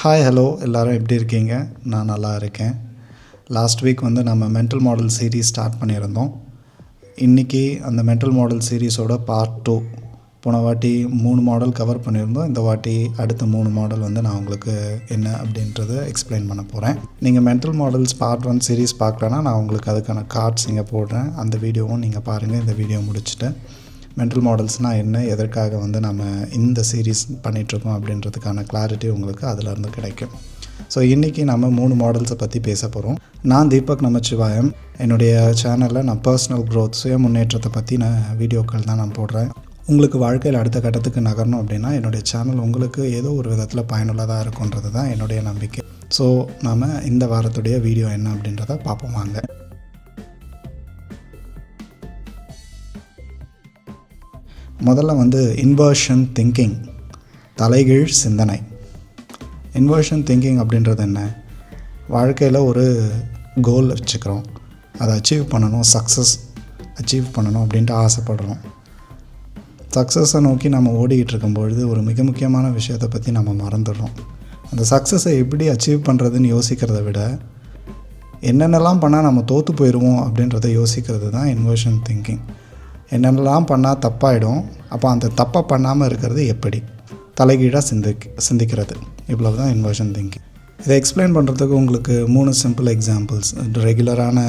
Hi hello எல்லோரும் எப்படி இருக்கீங்க? நான் நல்லா இருக்கேன். லாஸ்ட் வீக் வந்து நம்ம மென்டல் மாடல் சீரீஸ் ஸ்டார்ட் பண்ணியிருந்தோம். இன்றைக்கி அந்த மென்டல் மாடல் சீரீஸோட பார்ட் டூ போன வாட்டி மூணு மாடல் கவர் பண்ணியிருந்தோம். இந்த வாட்டி அடுத்த மூணு மாடல் வந்து நான் உங்களுக்கு என்ன அப்படின்றத எக்ஸ்பிளைன் பண்ண போகிறேன் நீங்கள் mental models part one series பார்க்கலன்னா நான் உங்களுக்கு அதுக்கான கார்ட்ஸ் இங்கே போடுறேன். அந்த வீடியோவும் நீங்கள் பாருங்கள் இந்த வீடியோ முடிச்சுட்டு மென்டல் மாடல்ஸ்னால் என்ன எதற்காக வந்து நம்ம இந்த சீரீஸ் பண்ணிகிட்ருக்கோம் அப்படின்றதுக்கான கிளாரிட்டி உங்களுக்கு அதிலேருந்து கிடைக்கும். ஸோ இன்றைக்கி நம்ம மூணு மாடல்ஸை பற்றி பேச போகிறோம் நான் தீபக் நமச்சிவாயம். என்னுடைய சேனலில் நான் பர்சனல் க்ரோத் சுய முன்னேற்றத்தை பற்றி நான் வீடியோக்கள் தான் நான் போடுறேன். உங்களுக்கு வாழ்க்கையில் அடுத்த கட்டத்துக்கு நகரணும் அப்படின்னா என்னுடைய சேனல் உங்களுக்கு ஏதோ ஒரு விதத்தில் பயனுள்ளதாக இருக்குன்றது தான் என்னுடைய நம்பிக்கை. ஸோ நாம் இந்த வாரத்துடைய வீடியோ என்ன அப்படின்றத பார்ப்போம் வாங்க. முதல்ல வந்து இன்வர்ஷன் திங்கிங் தலைகீழ் சிந்தனை. இன்வர்ஷன் திங்கிங் அப்படின்றது என்ன? வாழ்க்கையில் ஒரு கோல் வச்சுக்கிறோம். அதை அச்சீவ் பண்ணணும் சக்ஸஸ் அச்சீவ் பண்ணணும் அப்படின்ட்டு ஆசைப்படுறோம். சக்ஸஸை நோக்கி நம்ம ஓடிக்கிட்டு இருக்கும்பொழுது ஒரு மிக முக்கியமான விஷயத்தை பற்றி நம்ம மறந்துடுறோம். அந்த சக்ஸஸை எப்படி அச்சீவ் பண்ணுறதுன்னு யோசிக்கிறத விட என்னென்னலாம் பண்ணால் நம்ம தோற்று போயிடுவோம் அப்படின்றத யோசிக்கிறது தான் இன்வர்ஷன் திங்கிங் என்னென்னலாம் பண்ணால் தப்பாயிடும் அப்போ அந்த தப்பை பண்ணாமல் இருக்கிறது எப்படி? தலைகீழாக சிந்திக் சிந்திக்கிறது. இவ்வளவு தான் இன்வர்ஷன் திங்கிங் இதை எக்ஸ்பிளைன் பண்ணுறதுக்கு உங்களுக்கு மூணு சிம்பிள் எக்ஸாம்பிள்ஸ் ரெகுலரான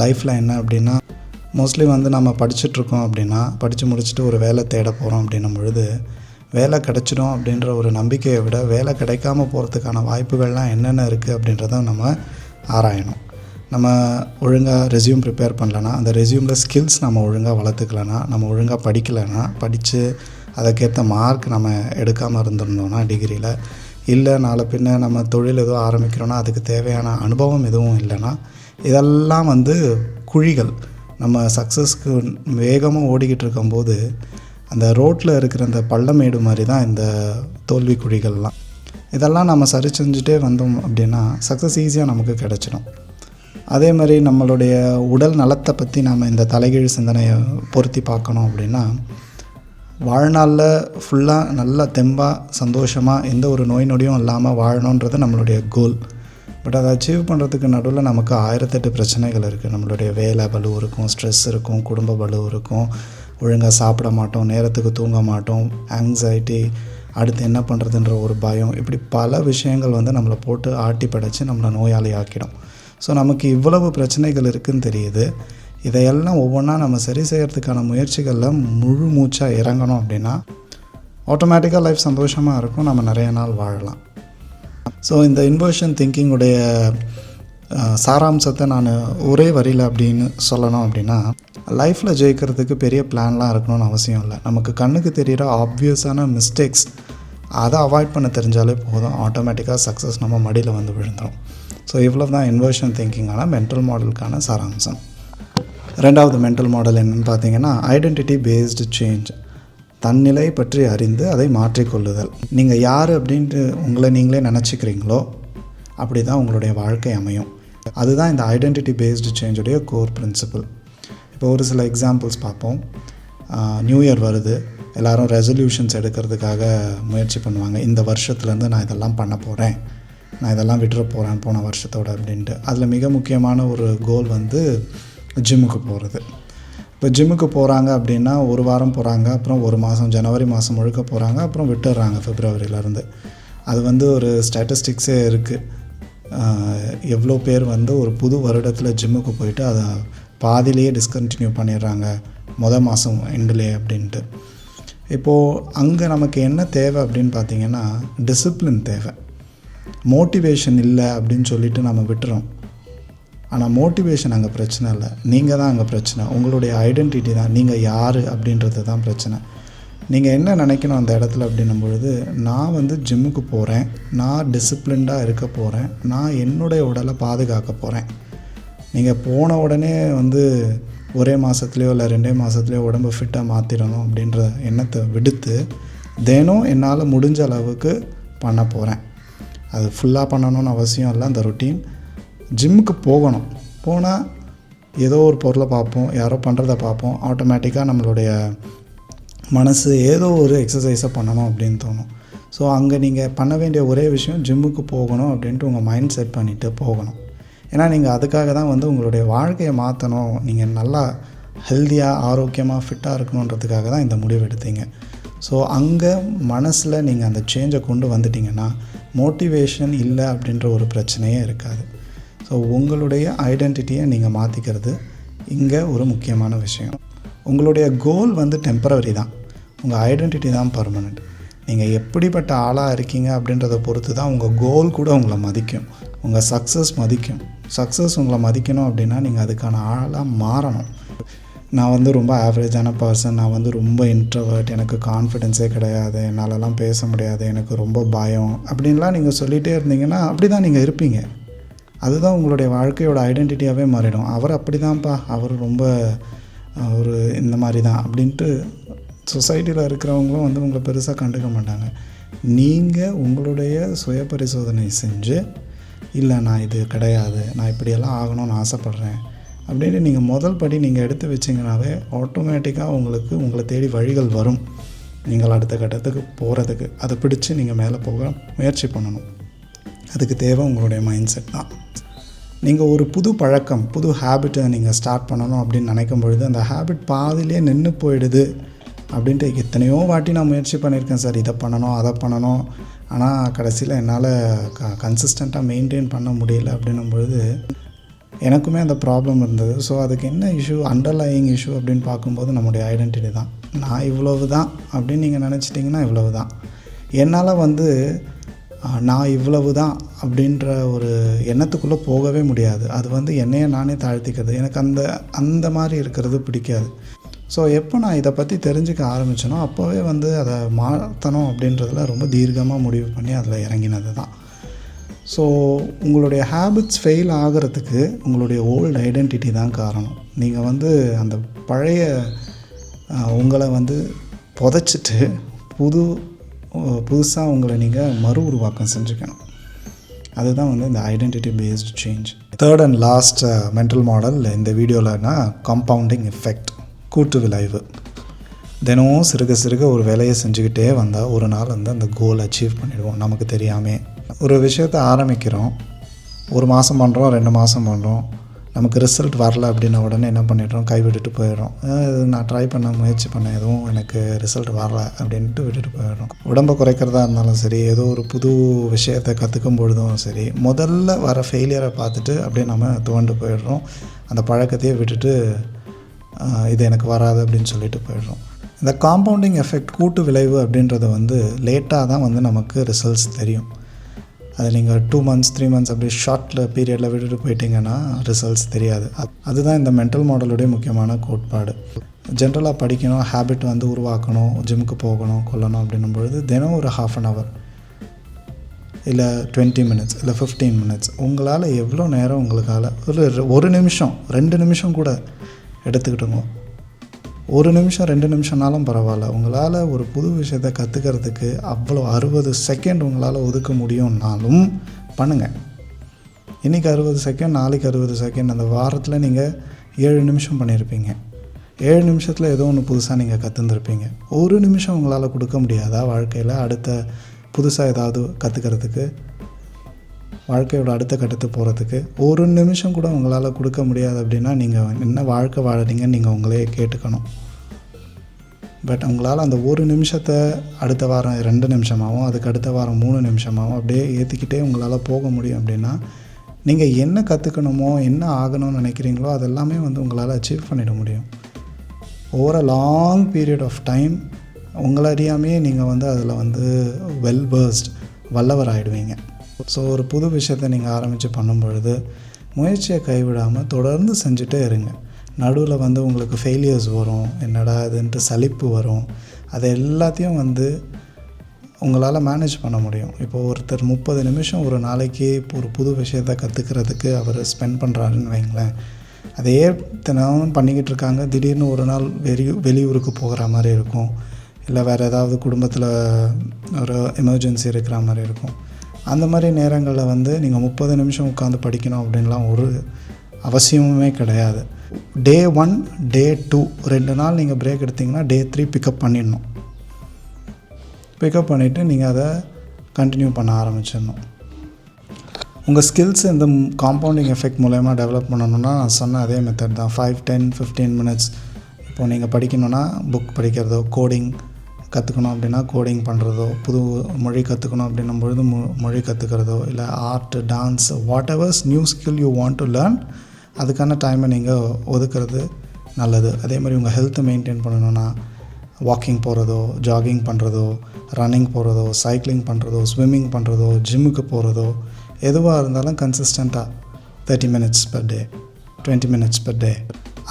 லைஃப்பில் என்ன அப்படின்னா மோஸ்ட்லி வந்து நம்ம படிச்சுட்ருக்கோம் அப்படின்னா படித்து முடிச்சுட்டு ஒரு வேலை தேட போகிறோம் அப்படின்னும் பொழுது வேலை கிடச்சிடும் அப்படின்ற ஒரு நம்பிக்கையை விட வேலை கிடைக்காம போகிறதுக்கான வாய்ப்புகள்லாம் என்னென்ன இருக்குது அப்படின்றத நம்ம ஆராயணும். நம்ம ஒழுங்காக ரெஸ்யூம் ப்ரிப்பேர் பண்ணலன்னா அந்த ரெஸ்யூமில் ஸ்கில்ஸ் நம்ம ஒழுங்காக வளர்த்துக்கலனா நம்ம ஒழுங்காக படிக்கலைன்னா படித்து அதுக்கேற்ற மார்க் நம்ம எடுக்காமல் இருந்திருந்தோம்னா டிகிரியில் இல்லை நாளை பின்ன நம்ம தொழில் எதுவும் ஆரம்பிக்கிறோன்னா அதுக்கு தேவையான அனுபவம் எதுவும் இல்லைன்னா இதெல்லாம் வந்து குழிகள். நம்ம சக்ஸஸ்க்கு வேகமாக ஓடிக்கிட்டு இருக்கும்போது அந்த ரோட்டில் இருக்கிற அந்த பள்ளமேடு மாதிரி தான் இந்த தோல்வி குழிகள்லாம் இதெல்லாம் நம்ம சரி செஞ்சுட்டே வந்தோம் அப்படின்னா சக்ஸஸ் ஈஸியாக நமக்கு கிடச்சிடும். அதே மாதிரி நம்மளுடைய உடல் நலத்தை பற்றி நாம் இந்த தலைகீழ் சிந்தனையை பொருத்தி பார்க்கணும் அப்படின்னா வாழ்நாளில் ஃபுல்லாக நல்லா தெம்பாக சந்தோஷமாக எந்த ஒரு நோய் நொடியும் இல்லாமல் வாழணுன்றது நம்மளுடைய கோல் பட் அதை அச்சீவ் பண்ணுறதுக்கு நடுவில் நமக்கு ஆயிரத்தெட்டு பிரச்சனைகள் இருக்குது நம்மளுடைய வேலை பலு இருக்கும் ஸ்ட்ரெஸ் இருக்கும் குடும்ப பலு இருக்கும் ஒழுங்காக சாப்பிட மாட்டோம் நேரத்துக்கு தூங்க மாட்டோம் ஆங்ஸைட்டி அடுத்து என்ன பண்ணுறதுன்ற ஒரு பயம் இப்படி பல விஷயங்கள் வந்து நம்மளை போட்டு ஆட்டி படைச்சு நம்மளை நோயாளி ஆக்கிடும் ஸோ நமக்கு இவ்வளவு பிரச்சனைகள் இருக்குதுன்னு தெரியுது. இதையெல்லாம் ஒவ்வொன்றா நம்ம சரி செய்கிறதுக்கான முயற்சிகளில் முழு மூச்சாக இறங்கணும் அப்படின்னா ஆட்டோமேட்டிக்காக லைஃப் சந்தோஷமாக இருக்கும். நம்ம நிறைய நாள் வாழலாம். ஸோ இந்த இன்வர்ஷன் திங்கிங்குடைய சாராம்சத்தை நான் ஒரே வரியில் அப்படின்னு சொல்லணும் அப்படின்னா லைஃப்பில் ஜெயிக்கிறதுக்கு பெரிய பிளான்லாம் இருக்கணும்னு அவசியம் இல்லை. நமக்கு கண்ணுக்கு தெரிகிற ஆப்வியஸான மிஸ்டேக்ஸ் அதை அவாய்ட் பண்ண தெரிஞ்சாலே போதும். ஆட்டோமேட்டிக்காக சக்ஸஸ் நம்ம மடியில் வந்து விழுந்துடும் ஸோ இவ்வளோ தான் இன்வர்ஷன் திங்கிங்கான மென்டல் மாடலுக்கான சாராம்சம். ரெண்டாவது மென்டல் மாடல் என்னென்னு பார்த்தீங்கன்னா ஐடென்டிட்டி பேஸ்டு சேஞ்ச் தன்னிலை பற்றி அறிந்து அதை மாற்றிக்கொள்ளுதல். நீங்கள் யார் அப்படின்ட்டு உங்களை நீங்களே நினச்சிக்கிறீங்களோ அப்படி தான் உங்களுடைய வாழ்க்கை அமையும். அதுதான் இந்த ஐடென்டிட்டி பேஸ்டு சேஞ்சுடைய கோர் பிரின்சிபல் இப்போ ஒரு சில எக்ஸாம்பிள்ஸ் பார்ப்போம். நியூ இயர் வருது. எல்லோரும் ரெசல்யூஷன்ஸ் எடுக்கிறதுக்காக முயற்சி பண்ணுவாங்க. இந்த வருஷத்துலேருந்து நான் இதெல்லாம் பண்ண போகிறேன் நான் இதெல்லாம் விட்டுற போகிறேன் போன வருஷத்தோட அப்படின்ட்டு. அதில் மிக முக்கியமான ஒரு கோல் வந்து ஜிம்முக்கு போகிறது இப்போ ஜிம்முக்கு போகிறாங்க அப்படின்னா ஒரு வாரம் போகிறாங்க அப்புறம் ஒரு மாதம் ஜனவரி மாதம் முழுக்க போகிறாங்க அப்புறம் விட்டுடுறாங்க ஃபிப்ரவரியிலேருந்து அது வந்து ஒரு ஸ்டாட்டிஸ்டிக்ஸே இருக்குது எவ்வளோ பேர் வந்து ஒரு புது வருடத்தில் ஜிம்முக்கு போயிட்டு அதை பாதிலேயே டிஸ்கண்டினியூ பண்ணிடுறாங்க மொதல் மாதம் எண்டுலே அப்படின்ட்டு. இப்போது அங்கே நமக்கு என்ன தேவை அப்படின்னு பார்த்தீங்கன்னா டிசிப்ளின் தேவை. மோட்டிவேஷன் இல்லை அப்படின்னு சொல்லிட்டு நம்ம விட்டுறோம். ஆனால் மோட்டிவேஷன் அங்கே பிரச்சனை இல்லை. நீங்கள் தான் அங்கே பிரச்சனை. உங்களுடைய ஐடென்டிட்டி தான். நீங்கள் யார் அப்படின்றது தான் பிரச்சனை. நீங்கள் என்ன நினைக்கணும் அந்த இடத்துல அப்படின்னும் பொழுது நான் வந்து ஜிம்முக்கு போகிறேன் நான் டிசிப்ளின்டாக இருக்க போகிறேன் நான் என்னுடைய உடலை பாதுகாக்க போகிறேன் நீங்கள் போன உடனே வந்து ஒரே மாதத்துலேயோ இல்லை ரெண்டே மாதத்துலேயோ உடம்பு ஃபிட்டாக மாற்றிடணும் அப்படின்ற எண்ணத்தை விடுத்து தினம் என்னால் முடிஞ்ச அளவுக்கு பண்ண போகிறேன் அது ஃபுல்லாக பண்ணணும்னு அவசியம் இல்லை அந்த ரொட்டீன் ஜிம்முக்கு போகணும். போனால் ஏதோ ஒரு பொருளை பார்ப்போம் யாரோ பண்ணுறத பார்ப்போம். ஆட்டோமேட்டிக்காக நம்மளுடைய மனசு ஏதோ ஒரு எக்ஸசைஸை பண்ணணும் அப்படின்னு தோணும். ஸோ அங்கே நீங்கள் பண்ண வேண்டிய ஒரே விஷயம் ஜிம்முக்கு போகணும் அப்படின்ட்டு உங்கள் மைண்ட் செட் பண்ணிவிட்டு போகணும். ஏன்னா நீங்கள் அதுக்காக தான் வந்து உங்களுடைய வாழ்க்கையை மாற்றணும் நீங்கள் நல்லா ஹெல்த்தியாக ஆரோக்கியமாக ஃபிட்டாக இருக்கணுன்றதுக்காக தான் இந்த முடிவு எடுத்தீங்க. ஸோ அங்கே மனசில் நீங்கள் அந்த சேஞ்சை கொண்டு வந்துட்டிங்கன்னா மோட்டிவேஷன் இல்லை அப்படின்ற ஒரு பிரச்சனையே இருக்காது. ஸோ உங்களுடைய ஐடென்டிட்டியை நீங்கள் மாற்றிக்கிறது இங்கே ஒரு முக்கியமான விஷயம். உங்களுடைய கோல் வந்து டெம்பரவரி தான். உங்கள் ஐடென்டிட்டி தான் பர்மனெண்ட் நீங்கள் எப்படிப்பட்ட ஆளாக இருக்கீங்க அப்படின்றத பொறுத்து தான் உங்கள் கோல் கூட உங்களை மதிக்கும். உங்கள் சக்ஸஸ் மதிக்கும். சக்ஸஸ் உங்களை மதிக்கணும் அப்படின்னா நீங்கள் அதுக்கான ஆளாக மாறணும். நான் வந்து ரொம்ப ஆவரேஜான பர்சன் நான் வந்து ரொம்ப இன்ட்ரவர்ட் எனக்கு கான்ஃபிடென்ஸே கிடையாது. என்னாலலாம் பேச முடியாது. எனக்கு ரொம்ப பயம். அப்படின்லாம் நீங்கள் சொல்லிகிட்டே இருந்தீங்கன்னா அப்படி தான் நீங்கள் இருப்பீங்க. அதுதான் உங்களுடைய வாழ்க்கையோட ஐடென்டிட்டியாகவே மாறிடும். அவர் அப்படி தான்ப்பா அவர் ரொம்ப ஒரு இந்த மாதிரி தான் அப்படின்ட்டு சொசைட்டியில் இருக்கிறவங்களும் வந்து உங்களை பெருசாக கண்டுக்க மாட்டாங்க. நீங்கள் உங்களுடைய சுய பரிசோதனை செஞ்சு இல்லை நான் இது கிடையாது. நான் இப்படியெல்லாம் ஆகணும்னு ஆசைப்பட்றேன். அப்படின்னு நீங்கள் முதல் படி நீங்கள் எடுத்து வச்சிங்கனாவே ஆட்டோமேட்டிக்காக உங்களுக்கு உங்களை தேடி வழிகள் வரும். நீங்கள் அடுத்த கட்டத்துக்கு போகிறதுக்கு அதை பிடிச்சி நீங்கள் மேலே போக முயற்சி பண்ணணும். அதுக்கு தேவை உங்களுடைய மைண்ட் செட் தான். நீங்கள் ஒரு புது பழக்கம் புது ஹேபிட்டை நீங்கள் ஸ்டார்ட் பண்ணணும் அப்படின்னு நினைக்கும் பொழுது அந்த ஹேபிட் பாதிலே நின்று போயிடுது அப்படின்ட்டு எத்தனையோ வாட்டி நான் முயற்சி பண்ணியிருக்கேன் சார். இதை பண்ணணும் அதை பண்ணணும். ஆனால் கடைசியில் என்னால் க கன்சிஸ்டண்ட்டாக மெயின்டைன் பண்ண முடியல அப்படின்னும் பொழுது எனக்குமே அந்த ப்ராப்ளம் இருந்தது. ஸோ அதுக்கு என்ன இஷ்யூ அண்டர்லையிங் இஷ்யூ அப்படின்னு பார்க்கும்போது நம்முடைய ஐடென்டிட்டி தான். நான் இவ்வளவு தான் அப்படின்னு நீங்கள் நினச்சிட்டிங்கன்னா இவ்வளவு தான். என்னால் வந்து நான் இவ்வளவு தான் அப்படின்ற ஒரு எண்ணத்துக்குள்ளே போகவே முடியாது. அது வந்து என்னையே நானே தாழ்த்திக்கிறது. எனக்கு அந்த அந்த மாதிரி இருக்கிறது பிடிக்காது. ஸோ எப்போ நான் இதை பற்றி தெரிஞ்சுக்க ஆரம்பிச்சேனோ அப்போவே வந்து அதை மாற்றணும் அப்படின்றதுல ரொம்ப தீர்க்கமாக முடிவு பண்ணி அதில் இறங்கினது தான் ஸோ உங்களுடைய ஹேபிட்ஸ் ஃபெயில் ஆகிறதுக்கு உங்களுடைய ஓல்டு ஐடென்டிட்டி தான் காரணம். நீங்கள் வந்து அந்த பழைய உங்களை வந்து புதைச்சிட்டு புது புதுசாக உங்களை நீங்கள் மறு உருவாக்கம் செஞ்சுக்கணும். அதுதான் வந்து இந்த identity based change third and last mental model இந்த வீடியோவில்னா காம்பவுண்டிங் எஃபெக்ட் கூட்டு விளைவு. தினமும் சிறுக சிறுக ஒரு வேலையை செஞ்சுக்கிட்டே வந்தால் ஒரு நாள் வந்து அந்த கோல் அச்சீவ் பண்ணிடுவோம். நமக்கு தெரியாமல் ஒரு விஷயத்தை ஆரம்பிக்கிறோம் ஒரு மாதம் பண்ணுறோம் ரெண்டு மாதம் பண்ணுறோம் நமக்கு ரிசல்ட் வரல அப்படின்ன உடனே என்ன பண்ணிடுறோம்? கைவிட்டுட்டு போயிடும் நான் ட்ரை பண்ண முயற்சி பண்ணேன் எதுவும் எனக்கு ரிசல்ட் வரல அப்படின்ட்டு விட்டுட்டு போயிடுறோம். உடம்பை குறைக்கிறதா இருந்தாலும் சரி ஏதோ ஒரு புது விஷயத்தை கற்றுக்கும் பொழுதும் சரி முதல்ல வர ஃபெயிலியரை பார்த்துட்டு அப்படியே நம்ம துவண்டு போயிடுறோம். அந்த பழக்கத்தையே விட்டுட்டு இது எனக்கு வராது அப்படின்னு சொல்லிட்டு போயிடுறோம். இந்த காம்பவுண்டிங் எஃபெக்ட் கூட்டு விளைவு அப்படின்றது வந்து லேட்டாக தான் வந்து நமக்கு ரிசல்ட்ஸ் தெரியும். அது நீங்கள் டூ மந்த்ஸ் த்ரீ மந்த்ஸ் அப்படி ஷார்ட்டில் பீரியடில் விட்டுட்டு போயிட்டீங்கன்னா ரிசல்ட்ஸ் தெரியாது. அதுதான் இந்த மென்டல் மாடலுடைய முக்கியமான கோட்பாடு. ஜென்ரலாக படிக்கணும் ஹேபிட் வந்து உருவாக்கணும் ஜிம்முக்கு போகணும் கொல்லணும் அப்படின்னும் பொழுது தினம் ஒரு ஹாஃப் அன் ஹவர் இல்லை டுவெண்ட்டி மினிட்ஸ் இல்லை ஃபிஃப்டீன் மினிட்ஸ் உங்களால் எவ்வளோ நேரம் உங்களுக்கால? ஒரு ஒரு நிமிஷம் ரெண்டு நிமிஷம் கூட எடுத்துக்கிட்டுங்க. ஒரு நிமிஷம் ரெண்டு நிமிஷம்னாலும் பரவாயில்ல. உங்களால் ஒரு புது விஷயத்தை கற்றுக்கிறதுக்கு அவ்வளோ அறுபது செகண்ட் உங்களால் ஒதுக்க முடியும்னாலும் பண்ணுங்கள் இன்றைக்கி அறுபது செகண்ட் நாளைக்கு அறுபது செகண்ட் அந்த வாரத்தில் நீங்கள் ஏழு நிமிஷம் பண்ணியிருப்பீங்க ஏழு நிமிஷத்தில் ஏதோ ஒன்று புதுசாக நீங்கள் கற்றுந்துருப்பீங்க ஒரு நிமிஷம் உங்களால் கொடுக்க முடியாதா வாழ்க்கையில்? அடுத்த புதுசாக ஏதாவது கற்றுக்கிறதுக்கு வாழ்க்கையோட அடுத்த கட்டத்துக்கு போகிறதுக்கு ஒரு நிமிஷம் கூட உங்களால் கொடுக்க முடியாது அப்படின்னா நீங்கள் என்ன வாழ்க்கை வாழறீங்கன்னு நீங்கள் உங்களே கேட்டுக்கணும். பட் உங்களால் அந்த ஒரு நிமிஷத்தை அடுத்த வாரம் ரெண்டு நிமிஷமாகவும் அதுக்கு அடுத்த வாரம் மூணு நிமிஷமாகவும் அப்படியே ஏற்றிக்கிட்டே உங்களால் போக முடியும் அப்படின்னா நீங்கள் என்ன கற்றுக்கணுமோ என்ன ஆகணும்னு நினைக்கிறீங்களோ அதெல்லாமே வந்து உங்களால் அச்சீவ் பண்ணிட முடியும். Over a long period of time உங்களை அறியாமையே நீங்கள் வந்து அதில் வந்து வெல் பர்ஸ்ட் வல்லவர் ஆகிடுவீங்க ஸோ ஒரு புது விஷயத்தை நீங்கள் ஆரம்பித்து பண்ணும் பொழுது முயற்சியை கைவிடாமல் தொடர்ந்து செஞ்சுட்டே இருங்க. நடுவில் வந்து உங்களுக்கு ஃபெயிலியர்ஸ் வரும். என்னடா இதுன்ட்டு சலிப்பு வரும். அதை எல்லாத்தையும் வந்து உங்களால் மேனேஜ் பண்ண முடியும். இப்போ ஒருத்தர் முப்பது நிமிஷம் ஒரு நாளைக்கு ஒரு புது விஷயத்தை கற்றுக்கிறதுக்கு அவர் ஸ்பெண்ட் பண்ணுறாருன்னு வைங்களேன். அதே தினமும் பண்ணிக்கிட்டு இருக்காங்க. திடீர்னு ஒரு நாள் வெளி வெளியூருக்கு போகிற மாதிரி இருக்கும். இல்லை வேறு ஏதாவது குடும்பத்தில் ஒரு எமர்ஜென்சி இருக்கிற மாதிரி இருக்கும். அந்த மாதிரி நேரங்களில் வந்து நீங்கள் முப்பது நிமிஷம் உட்காந்து படிக்கணும் அப்படின்லாம் ஒரு அவசியமுமே கிடையாது. டே ஒன் டே டூ ரெண்டு நாள் நீங்கள் பிரேக் எடுத்தீங்கன்னா டே த்ரீ பிக்கப் பண்ணிடணும். பிக்கப் பண்ணிவிட்டு நீங்கள் அதை கண்டினியூ பண்ண ஆரம்பிச்சிடணும். உங்கள் ஸ்கில்ஸ் இந்த காம்பவுண்டிங் எஃபெக்ட் மூலயமா டெவலப் பண்ணணுன்னா நான் சொன்ன அதே மெத்தட் தான். ஃபைவ் டென் ஃபிஃப்டீன் மினிட்ஸ் இப்போது நீங்கள் படிக்கணுன்னா புக் படிக்கிறதோ கோடிங் கற்றுக்கணும் அப்படின்னா கோடிங் பண்ணுறதோ புது மொழி கற்றுக்கணும் அப்படின்னும் பொழுது மொழி கற்றுக்கிறதோ இல்லை art dance whatever's new skill you want to learn அதுக்கான டைமை நீங்கள் ஒதுக்குறது நல்லது. அதே மாதிரி உங்கள் ஹெல்த்தை மெயின்டைன் பண்ணணுன்னா வாக்கிங் போகிறதோ ஜாகிங் பண்ணுறதோ ரன்னிங் போகிறதோ சைக்கிளிங் பண்ணுறதோ ஸ்விம்மிங் பண்ணுறதோ ஜிம்முக்கு போகிறதோ எதுவாக இருந்தாலும் கன்சிஸ்டண்ட்டாக thirty minutes per day twenty minutes per day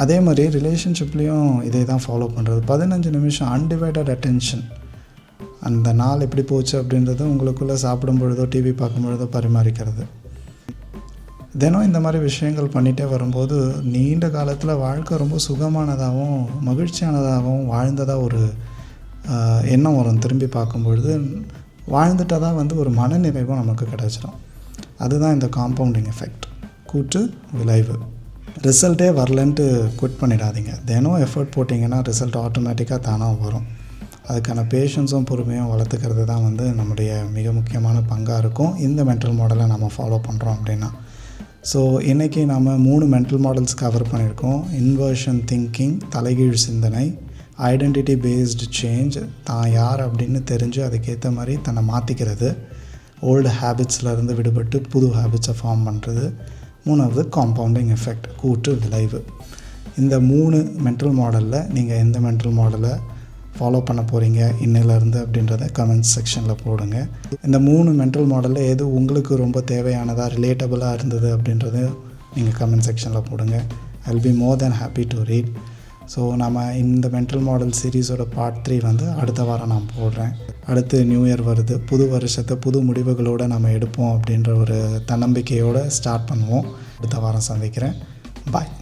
அதே மாதிரி ரிலேஷன்ஷிப்லேயும் இதே தான் ஃபாலோ பண்ணுறது பதினஞ்சு நிமிஷம் அன்டிவைடட் அட்டென்ஷன் அந்த நாள் எப்படி போச்சு அப்படின்றத உங்களுக்குள்ளே சாப்பிடும் பொழுதோ டிவி பார்க்கும் பொழுதோ பரிமாறிக்கிறது. தினம் இந்த மாதிரி விஷயங்கள் பண்ணிகிட்டே வரும்போது நீண்ட காலத்தில் வாழ்க்கை ரொம்ப சுகமானதாகவும் மகிழ்ச்சியானதாகவும் வாழ்ந்ததாக ஒரு எண்ணம் வரும். திரும்பி பார்க்கும்பொழுது வாழ்ந்துட்டால் தான் வந்து ஒரு மனநிறைவும் நமக்கு கிடச்சிடும் அதுதான் இந்த காம்பவுண்டிங் எஃபெக்ட் கூட்டு விளைவு. ரிசல்ட்டே வரலன்ட்டு குவிட் பண்ணிடாதீங்க. தினம் எஃபர்ட் போட்டிங்கன்னா ரிசல்ட் ஆட்டோமேட்டிக்காக தானாக வரும். அதுக்கான பேஷன்ஸும் பொறுமையும் வளர்த்துக்கிறது தான் வந்து நம்முடைய மிக முக்கியமான பங்காக இருக்கும். இந்த மென்டல் மாடலை நம்ம ஃபாலோ பண்ணுறோம் அப்படின்னா. ஸோ இன்றைக்கி நாம் மூணு மென்டல் மாடல்ஸ் கவர் பண்ணியிருக்கோம். இன்வர்ஷன் திங்கிங் தலைகீழ் சிந்தனை ஐடென்டிட்டி பேஸ்டு சேஞ்ச் தான் யார் அப்படின்னு தெரிஞ்சு அதுக்கேற்ற மாதிரி தன்னை மாற்றிக்கிறது ஓல்டு ஹேபிட்ஸ்லேருந்து விடுபட்டு புது ஹேபிட்ஸை ஃபார்ம் பண்ணுறது மூணாவது காம்பவுண்டிங் எஃபெக்ட் கூட்டு விளைவு. இந்த மூணு மென்டல் மாடலில் நீங்கள் எந்த மென்டல் மாடலை ஃபாலோ பண்ண போகிறீங்க இன்னிலேருந்து அப்படின்றத கமெண்ட்ஸ் செக்ஷனில் போடுங்க. இந்த மூணு மென்டல் மாடலில் எது உங்களுக்கு ரொம்ப தேவையானதாக ரிலேட்டபுளாக இருந்தது அப்படின்றத நீங்கள் கமெண்ட் செக்ஷனில் போடுங்க. I be more than happy to read so நம்ம இந்த மென்டல் மாடல் சீரீஸோட பார்ட் த்ரீ வந்து அடுத்த வாரம் நான் போடுறேன். அடுத்து நியூ இயர் வருது புது வருஷத்தை புது முடிவுகளோடு நம்ம எடுப்போம் அப்படின்ற ஒரு தன்னம்பிக்கையோடு ஸ்டார்ட் பண்ணுவோம். அடுத்த வாரம் சந்திக்கிறேன். பாய்